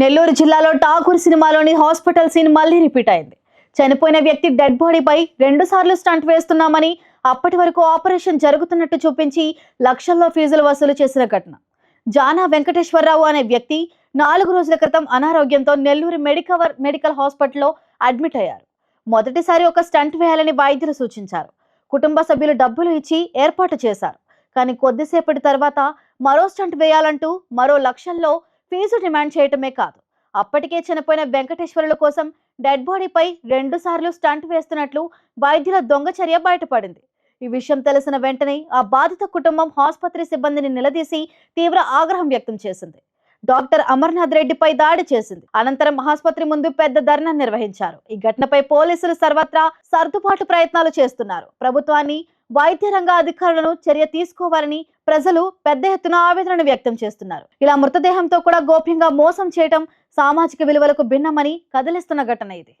నెల్లూరు జిల్లాలో ఠాకూర్ సినిమాలోని hospital scene మళ్ళీ రిపీట్ అయింది. చనిపోయిన వ్యక్తి డెడ్ బాడీపై రెండు సార్లు స్టంట్ వేస్తున్నామని అప్పటి వరకు ఆపరేషన్ జరుగుతున్నట్టు చూపించి లక్షల్లో ఫీజులు వసూలు చేసిన ఘటన. జానా వెంకటేశ్వరరావు అనే వ్యక్తి నాలుగు రోజుల క్రితం అనారోగ్యంతో నెల్లూరు మెడికవర్ మెడికల్ హాస్పిటల్లో అడ్మిట్ అయ్యారు. మొదటిసారి ఒక స్టంట్ వేయాలని వైద్యులు సూచించారు. కుటుంబ సభ్యులు డబ్బులు ఇచ్చి ఏర్పాటు చేశారు. కానీ కొద్దిసేపటి తర్వాత మరో స్టంట్ వేయాలంటూ మరో లక్షల్లో ఫీజు డిమాండ్ చేయటమే కాదు. అప్పటికే చనిపోయిన వెంకటేశ్వరుల కోసం డెడ్ బాడీపై రెండు సార్లు స్టంట్ వేస్తున్నట్లు వైద్యుల దొంగ చర్య బయటపడింది. ఈ విషయం తెలిసిన వెంటనే ఆ బాధిత కుటుంబం ఆసుపత్రి సిబ్బందిని నిలదీసి తీవ్ర ఆగ్రహం వ్యక్తం చేసింది. డాక్టర్ అమర్నాథ్ రెడ్డిపై దాడి చేసింది. అనంతరం ఆసుపత్రి ముందు పెద్ద ధర్నా నిర్వహించారు. ఈ ఘటనపై పోలీసులు సర్వత్రా సర్దుబాటు ప్రయత్నాలు చేస్తున్నారు. ప్రభుత్వాన్ని వైద్య రంగ అధికారులను చర్య తీసుకోవాలని ప్రజలు పెద్ద ఎత్తున ఆవేదనను వ్యక్తం చేస్తున్నారు. ఇలా మృతదేహంతో కూడా గోప్యంగా మోసం చేయటం సామాజిక విలువలకు భిన్నమని కదిలిస్తున్న ఘటన ఇది.